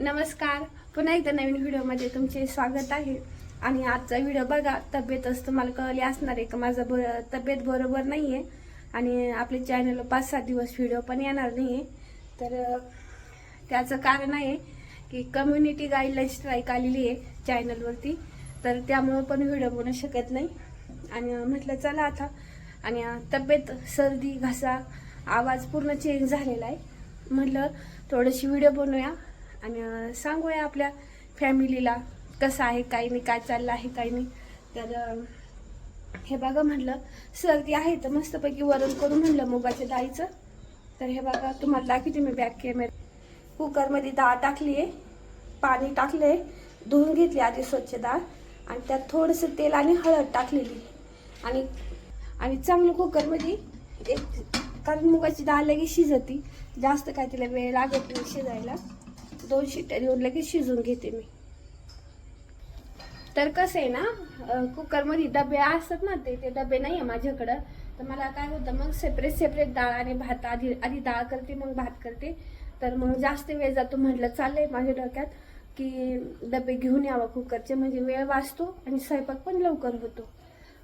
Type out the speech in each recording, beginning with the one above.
नमस्कार. पुन्हा एकदा नवीन व्हिडिओमध्ये तुमचे स्वागत आहे. आणि आजचा व्हिडिओ बघा तब्येतच तुम्हाला कळली असणार आहे का? माझं ब तब्येत बरोबर नाही आहे आणि आपल्या चॅनलवर पाच सात दिवस व्हिडिओ पण येणार नाही आहे तर त्याचं कारण आहे की कम्युनिटी गाईडलाईन स्ट्राईक आलेली आहे चॅनलवरती तर त्यामुळं पण व्हिडिओ बनवू शकत नाही. आणि म्हटलं चला आता. आणि तब्येत सर्दी घसा आवाज पूर्ण चेंज झालेला आहे. म्हटलं थोडीशी व्हिडिओ बनवूया. आणि सांगूया आपल्या फॅमिलीला कसं आहे काही नाही काय चाललं आहे काही नाही. तर हे बघा म्हटलं सर्दी आहे तर मस्तपैकी वरण करून म्हणलं मुगाच्या डाळीचं. तर हे बघा तुम्हाला दाखवते मी बॅक कॅमेरा कुकरमध्ये डाळ टाकली आहे पाणी टाकलं आहे धुवून घेतली आधी स्वच्छ डाळ. आणि त्यात थोडंसं तेल आणि हळद टाकलेली. आणि आणि चांगलं कुकरमध्ये एक कारण मुगाची डाळ लगेच शिजती. जास्त काय तिला वेळ लागत नाही शिजायला. दोन शिट्ट्या देऊन लगेच शिजून घेते मी. तर कसं आहे ना कुकरमध्ये डबे असतात ना ते ते डबे नाही आहे माझ्याकडं. तर मला काय होतं मग सेपरेट सेपरेट डाळ आणि भात आधी आधी डाळ करते मग भात करते. तर मग जास्त वेळ जातो म्हटलं चाललंय माझ्या डोक्यात की डबे घेऊन यावा कुकरचे. म्हणजे वेळ वाचतो आणि स्वयंपाक पण लवकर होतो.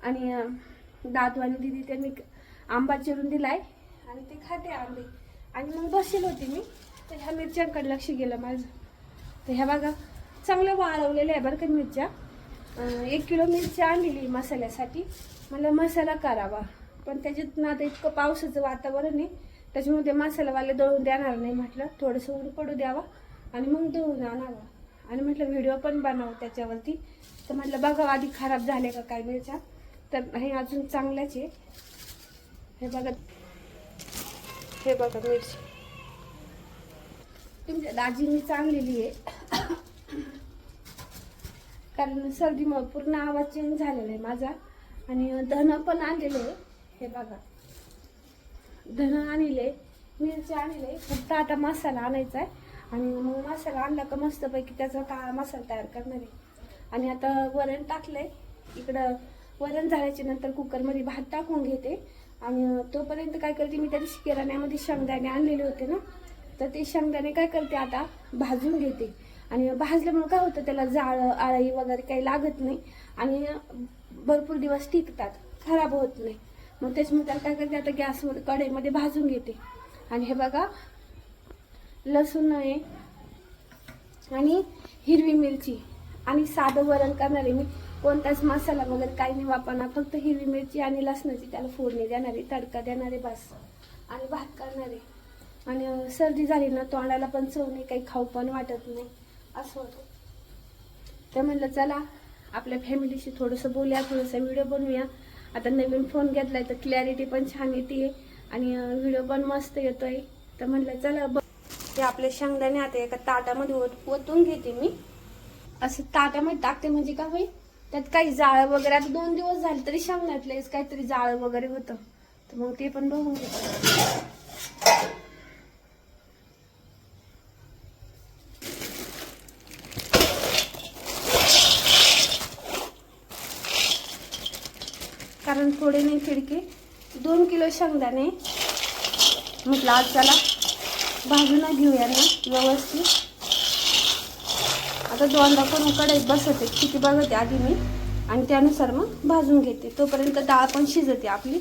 आणि अं, दादवानी दिदी त्यांनी आंबा चिरून दिलाय आणि ते खाते आंबे. आणि मग बसेल होती मी. तर ह्या मिरच्यांकडे लक्ष गेलं माझं. तर ह्या बघा चांगलं वाळवलेलं आहे बरं का मिरच्या. एक किलो मिरची आणलेली मसाल्यासाठी. मला मसाला करावा. पण त्याच्यात ना आता इतकं पावसाचं वातावरण आहे. त्याच्यामुळे ते मसालावाले दळून देणार नाही म्हटलं. थोडंसं ऊन पडू द्यावा आणि मग दळून आणावा. आणि म्हटलं व्हिडिओ पण बनवा त्याच्यावरती. तर म्हटलं बघा आधी खराब झाले का काय मिरच्या. तर हे अजून चांगल्याच आहे. हे बघा. हे बघा मिरची. तुमच्या दाजींनी चांगलेली आहे. कारण सर्दीमुळे पूर्ण आवाज चेंज झालेला आहे माझा. आणि धन पण आणलेले आहे. हे बघा. धन आणले मिरची आणले फक्त आता मसाला आणायचा आहे. आणि मग मसाला आणला का मस्तपैकी त्याचा काळा मसाला तयार करणार आहे. आणि आता वरण टाकलंय. इकडं वरण झाल्याच्यानंतर कुकरमध्ये भात टाकून घेते. आणि तोपर्यंत काय करते मी त्या दिवशी किराण्यामध्ये शेंगदाणे आणलेले होते ना. तर ते शेंगदाणे काय करते आता? भाजून घेते. आणि भाजल्यामुळे काय होतं? त्याला जाळ आळी वगैरे काही लागत नाही. आणि भरपूर दिवस टिकतात. खराब होत नाही. मग त्याच्यामुळे त्याला काय करते? आता गॅसवर कढईमध्ये भाजून घेते. आणि हे बघा लसूण आहे आणि हिरवी मिरची. आणि साधं वरण करणारे मी. कोणताच मसाला वगैरे काही नाही वापरणार. फक्त हिरवी मिरची आणि लसणाची त्याला फोडणी देणारे तडका देणार आहे बस. आणि भात करणारे आणि सर्दी झाली ना तोंडाला पण चव नाही काही खाऊ पण वाटत नाही असं होतं. तर म्हणलं चला आपल्या फॅमिलीशी थोडंसं बोलूया थोडंसं व्हिडिओ बनवूया. आता नवीन फोन घेतलाय तर क्लॅरिटी पण छान येते. आणि व्हिडिओ पण मस्त येतोय. तर म्हणलं चला बघ ते आपले शेंगदाणे आता एका ताटामध्ये ओत ओतून घेते मी. असं ताटामध्ये टाकते म्हणजे का होईल? त्यात काही जाळं वगैरे आता दोन दिवस झाले तरी शेंगण्यातलेच काहीतरी जाळं वगैरे होतं. तर मग ते पण बघून घेते कारण थोडे नाही खिडकी दोन किलो शेंगदाणे म्हटलं आज त्याला भाजून घेऊया ना व्यवस्थित. आता दोनदा पण कढईत बसवते. किती बघते आधी मी. आणि त्यानुसार मग भाजून घेते. तोपर्यंत डाळ पण शिजते आपली.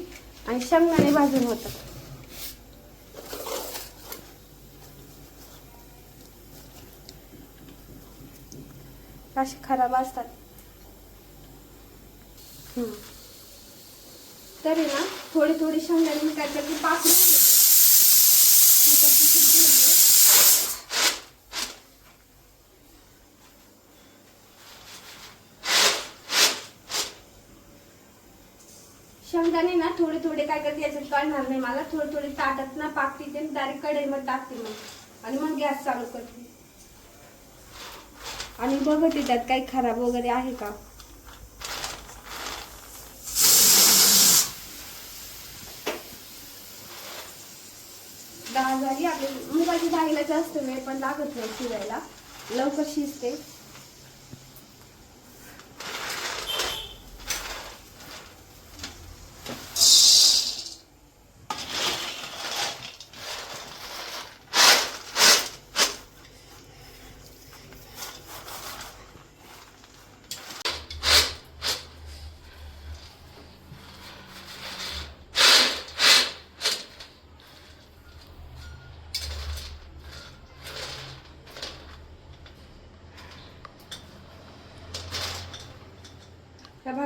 आणि शेंगदाणे भाजून होतात. असे खराब असतात. हम्म. तरी ना थोडी थोडी शेंगदाणे मी काय करते पाच शेंगदाणे ना थोडे थोडे काय करते याच्यात कळणार नाही मला. थोडे थोडे ताटात ना पाकते ते डायरेक्ट कढईमध्ये टाकते मग. आणि मग गॅस चालू करते. आणि बघते त्यात काही खराब वगैरे आहे का डाळ झाली आपली मुगाची डाळीला जास्त वेळ पण लागत नाही शिवायला लवकर शिजते.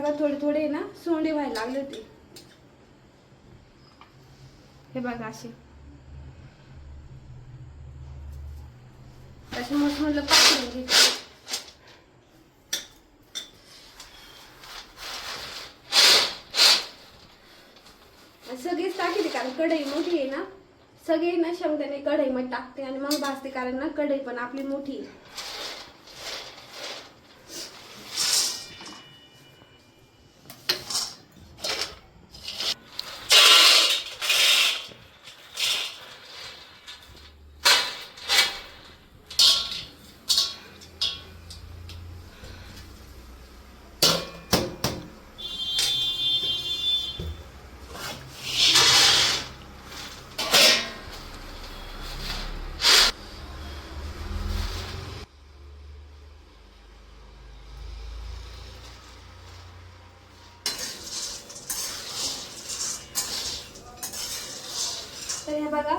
बघा थोडे थोडे ना सोंडे व्हायला लागले होते. हे बघा असे. त्याच्यामुळे म्हटलं पाठवून घे सगळेच टाकते कारण कढई मोठी आहे ना. सगळे ना शेंगदाणे कढईमध्ये टाकते आणि मग भाजते कारण ना कढई पण आपली मोठी आहे तर हे बघा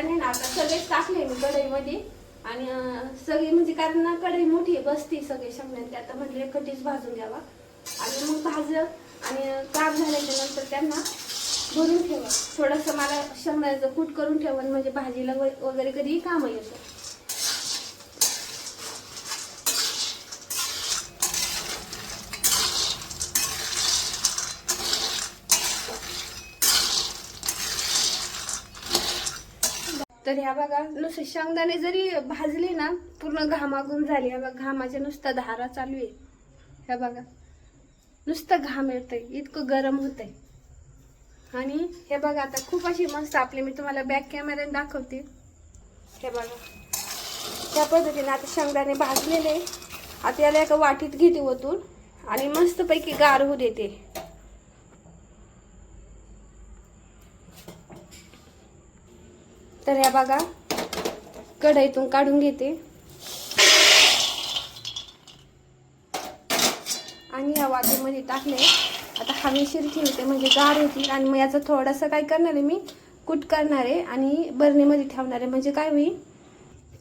शेंगदाणे ना आता सगळेच टाकले मी कढईमध्ये. आणि सगळी म्हणजे कारण ना कढई मोठी बसती सगळे शेंगदाणे. ते आता म्हटले कटीच भाजून घ्यावा. आणि मग भाजलं आणि काप झाल्याच्यानंतर त्यांना भरून ठेवा. थोडंसं मला शेंगदाण्याचं कूट करून ठेवून म्हणजे भाजीला व- वगैरे कधीही कामं येतं तर ह्या बघा नुसते शेंगदाणे जरी भाजले ना पूर्ण घामागून झाली. ह्या बघा घामाच्या नुसता धारा चालू आहे. ह्या बघा नुसतं घाम येतंय इतकं गरम होतंय. आणि हे बघा आता खूप अशी मस्त आपली मी तुम्हाला बॅक कॅमेऱ्याने दाखवते. हे बघा त्या पद्धतीने आता शेंगदाणे भाजलेले. आता याला एका वाटीत घेते ओतून आणि मस्तपैकी गार होऊ देते. तर या बघा कढईतून काढून घेते. आणि या वाटीमध्ये टाकले. आता हवेशीर ठेवते म्हणजे गार होतील आणि मग याचं थोडंसं काय करणार आहे मी कूट करणार आहे आणि बरणीमध्ये ठेवणार आहे. म्हणजे काय होईल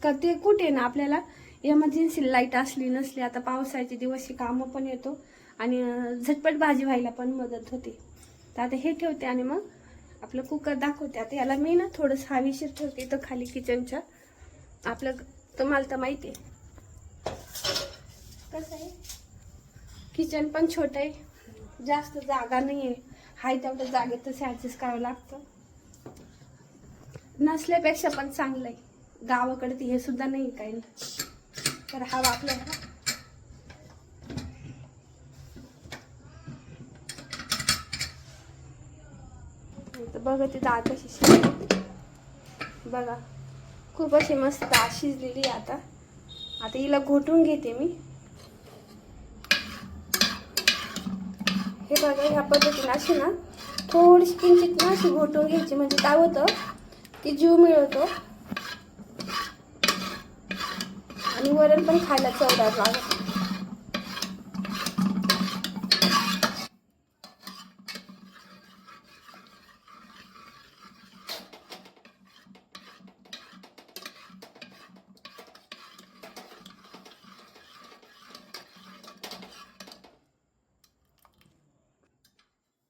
का ते कुठे ना आपल्याला. एमर्जन्सी लाइट असली नसली आता पावसाळ्याचे दिवस हे कामं पण येतो. आणि झटपट भाजी व्हायला पण मदत होते. तर आता हे ठेवते आणि मग आपलं कुकर दाखवते. आता याला मी ना थोडंसं हवीशीर ठेवते इथं खाली किचनच्या. आपलं तुम्हाला तर माहिती आहे. कसं आहे? किचन पण छोटं आहे. जास्त जागा नाही आहे. हाय तेवढ्या जागेतच ॲडजस्ट करावं लागतं. नसल्यापेक्षा पण चांगलं आहे. गावाकडे ते हे सुद्धा नाही काही. तर हवा आपल्याला तर बघा ती डाळ कशी शिजली. बघा खूप अशी मस्त डाळ शिजलेली आता. आता हिला घोटून घेते मी. हे बघा ह्या पद्धतीने अशी ना थोडीशी किंचित ना अशी घोटून घ्यायची. म्हणजे काय होतं की जीव मिळवतो. आणि वरण पण खायला चवदार लागत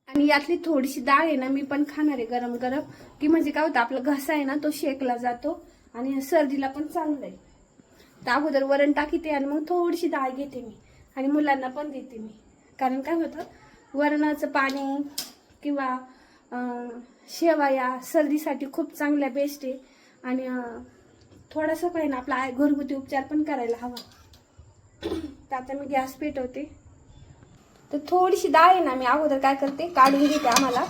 आणि यातली थोडीशी डाळ आहे ना मी पण खाणार आहे गरम गरम. की म्हणजे काय होतं आपला घसा आहे ना तो शेकला जातो आणि सर्दीला पण चांगलं आहे. तर अगोदर वरण टाकीते आणि मग थोडीशी डाळ घेते मी आणि मुलांना पण देते मी. कारण काय होतं वरणाचं पाणी किंवा शेवा शेवया सर्दीसाठी खूप चांगल्या बेस्ट आहे. आणि थोडासा काही ना आपला घरगुती उपचार पण करायला हवा. तर आता मी गॅस पेटवते. तर थोडीशी डाळ आहे ना मी अगोदर काय करते काढून घेते आम्हाला.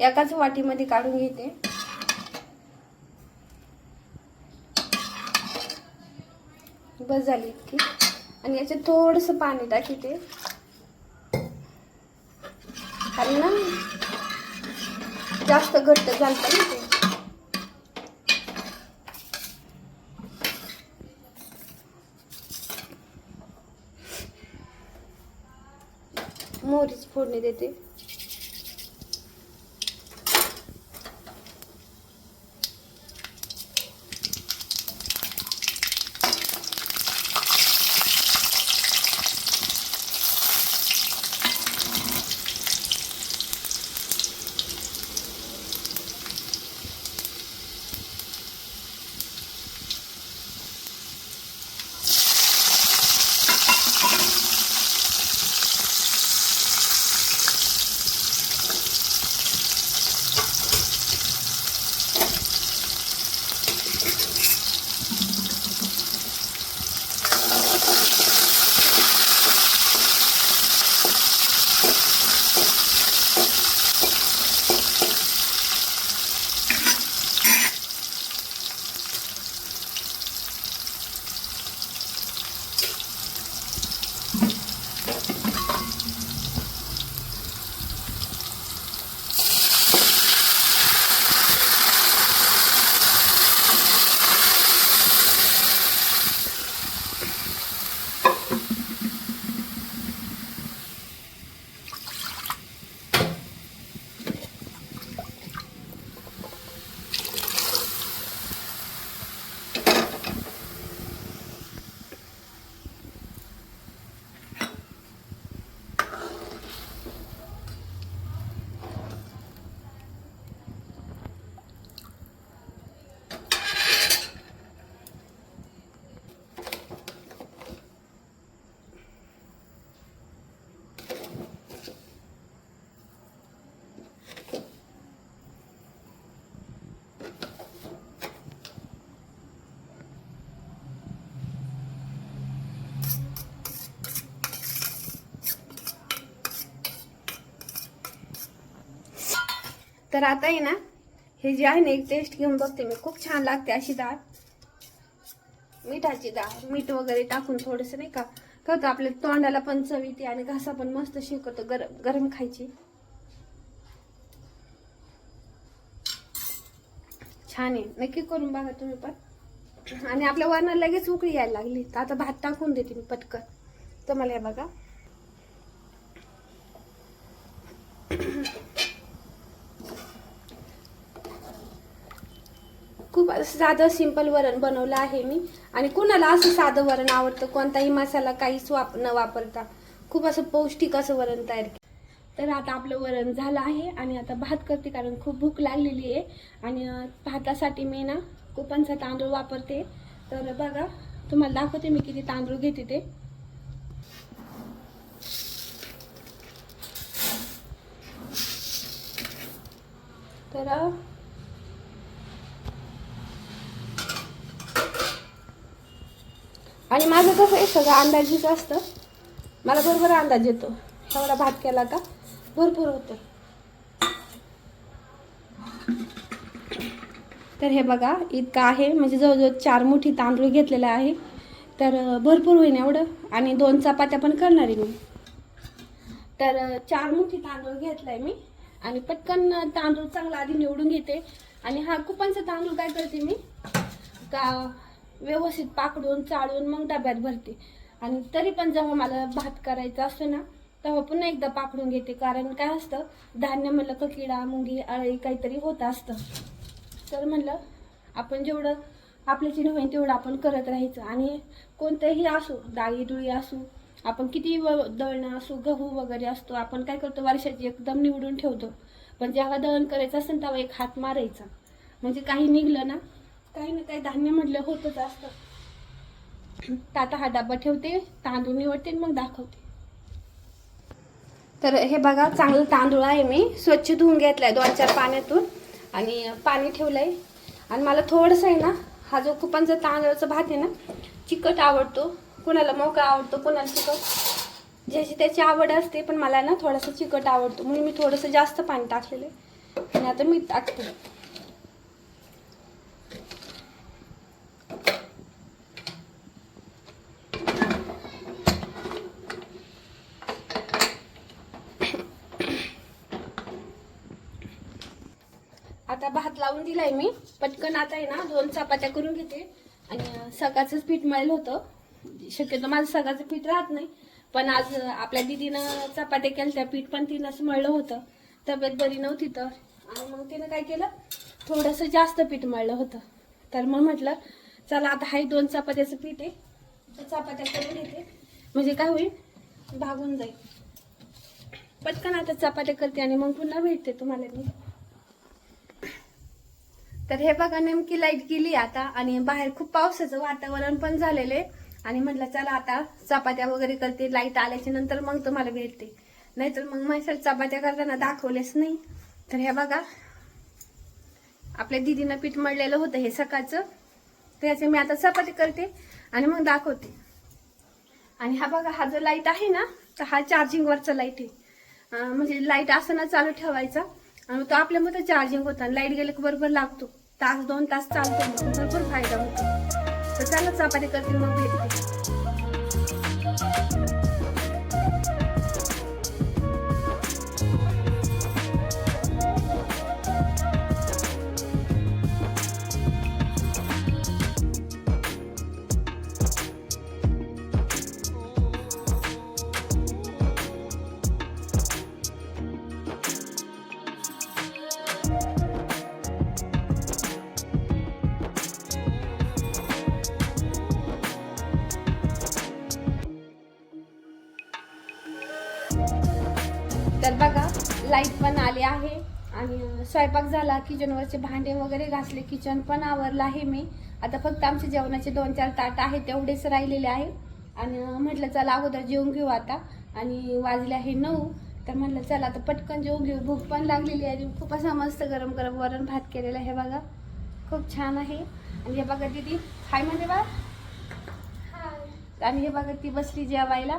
एकाच वाटीमध्ये काढून घेते. बस झाली इतकी. आणि याच्यात थोडंसं पाणी टाकते. कारण ना जास्त घट्ट झालं ना ते मोहरीची फोडणी देते तर आता आहे ना हे जे आहे ना एक टेस्ट घेऊन बघते मी. खूप छान लागते अशी डाळ मिठाची डाळ मीठ वगैरे टाकून थोडंसं नाही का काय होतं आपल्या तोंडाला पण चव येते आणि घासा पण मस्त शिकवतो गरम गरम खायची. छान आहे. नक्की करून बघा तुम्ही पण. आणि आपल्या वरणाला लगेच उकळी यायला लागली. तर आता भात टाकून देते मी पटकन. तुम्हाला हे बघा. साधं सिंपल वरण बनवलं आहे मी. आणि कुणाला असं साधं वरण आवडतं? कोणताही मसाला काहीच वाप न वापरता. खूप असं पौष्टिक असं वरण तयार केलं. तर आता आपलं वरण झालं आहे आणि आता भात करते कारण खूप भूक लागलेली आहे. आणि भातासाठी मी ना कुपनचा तांदूळ वापरते. तर बघा तुम्हाला दाखवते मी किती तांदूळ घेते ते. तर आणि माझं कसं आहे सगळं अंदाजीच असतं मला बरोबर अंदाज येतो. एवढा भात केला का? भरपूर होतं. तर हे बघा इतकं आहे. म्हणजे जवळजवळ चार मुठी तांदूळ घेतलेला आहे. तर भरपूर होईन एवढं. आणि दोन चपात्या पण करणार आहे मी. तर चार मुठी तांदूळ घेतलाय मी. आणि पटकन तांदूळ चांगला आधी निवडून घेते. आणि हा कुपनचा तांदूळ काय करते मी? का व्यवस्थित पाकडून चाळून मग डब्यात भरते. आणि तरी पण जेव्हा मला भात करायचा असतो ना तेव्हा पुन्हा एकदा पाकडून घेते. कारण काय असतं धान्य म्हणलं का किडा मुंगी अळी काहीतरी होत असतं. तर म्हणलं आपण जेवढं आपल्याची होईल तेवढं आपण करत राहायचं. आणि कोणतंही असो डाळी डुळी असू आपण किती व दळणं असू गहू वगैरे असतो आपण काय करतो वर्षाची एकदम निवडून ठेवतो. पण जेव्हा दळण करायचं असेल तेव्हा एक हात मारायचा. म्हणजे काही निघलं ना काही ना काही धान्य म्हटलं होतच असतं. तर आता हा डबा ठेवते तांदूळ निवडते आणि मग दाखवते. तर हे बघा चांगलं तांदूळ आहे मी. स्वच्छ धुवून घेतलाय दोन चार पाण्यातून. आणि पाणी ठेवलंय. आणि मला थोडंसं आहे ना हा जो कुपनचा तांदळाचा भात आहे ना चिकट आवडतो. कुणाला मोकळा आवडतो कुणाला चिकट. ज्याची त्याची आवड असते पण मला ना थोडासा चिकट आवडतो. म्हणून मी थोडंसं जास्त पाणी टाकलेलं आहे. आणि आता मीठ टाकते आता भात लावून दिलाय मी. पटकन आता आहे ना दोन चपात्या करून घेते. आणि सकाळचंच पीठ मळलं होतं. शक्यतो माझं सकाळचं पीठ राहत नाही. पण आज आपल्या दिदीनं चपात्या केल्या त्या पीठ पण तिनंच मळलं होतं. तब्येत बरी नव्हती तर. आणि मग तिनं काय केलं? थोडंसं जास्त पीठ मळलं होतं. तर मग म्हटलं चला आता हाय दोन चपात्याचं पीठ आहे. तर चपात्या करून घेते. म्हणजे काय होईल? भागून जाईल. पटकन आता चपात्या करते आणि मग पुन्हा भेटते तुम्हाला मी. तर हे बघा नेमकी लाइट गेली आता आणि बाहेर खूप पावसाचं वातावरण पण झालेलं आहे. आणि म्हटलं चला आता चपात्या वगैरे करते. लाइट आल्याच्यानंतर मग तुम्हाला भेटते. नाहीतर मग माझ्या चपात्या करताना दाखवलेच नाही. तर हे बघा आपल्या दिदीनं पीठ मळलेलं होतं हे सकाळचं. त्याचे मी आता चपाती करते आणि मग दाखवते. आणि हा बघा हा जो लाइट आहे ना तर हा चार्जिंगवरचा लाइट आहे. म्हणजे लाइट असं ना चालू ठेवायचा. आणि तो आपल्यामध्ये चार्जिंग होता. लाइट गेले की बरोबर लागतो. तास दोन तास चालतो भरपूर फायदा होतो. तर चालत चपाती करते मग भेटते. आली आहे. आणि स्वयंपाक झाला किचनवरचे भांडे वगैरे घासले किचन पण आवरलं आहे मी. आता फक्त आमचे जेवणाचे दोन चार ताट आहेत तेवढेच राहिलेले आहे. आणि म्हटलं चला अगोदर जेवून घेऊ आता. आणि वाजले आहे नऊ. तर म्हटलं चला आता पटकन जेवून घेऊ. भूक पण लागलेली आहे. आणि खूप असा मस्त गरम गरम वरण भात केलेला आहे बघा. खूप छान आहे. आणि हे बघा दीदी हाय म्हणजे बा आणि हे बघा ती बसली जेवायला.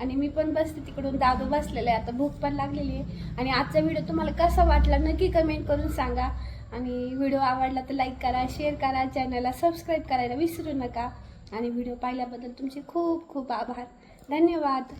आणि मी पण बसते तिकडून. दादू बसलेला आहे. आता भूक पण लागलेली आहे. आणि आजचा व्हिडिओ तुम्हाला कसा वाटला नक्की कमेंट करून सांगा. आणि व्हिडिओ आवडला तर लाईक करा शेअर करा चॅनलला सबस्क्राईब करायला विसरू नका. आणि व्हिडिओ पाहिल्याबद्दल तुमचे खूप खूप आभार. धन्यवाद.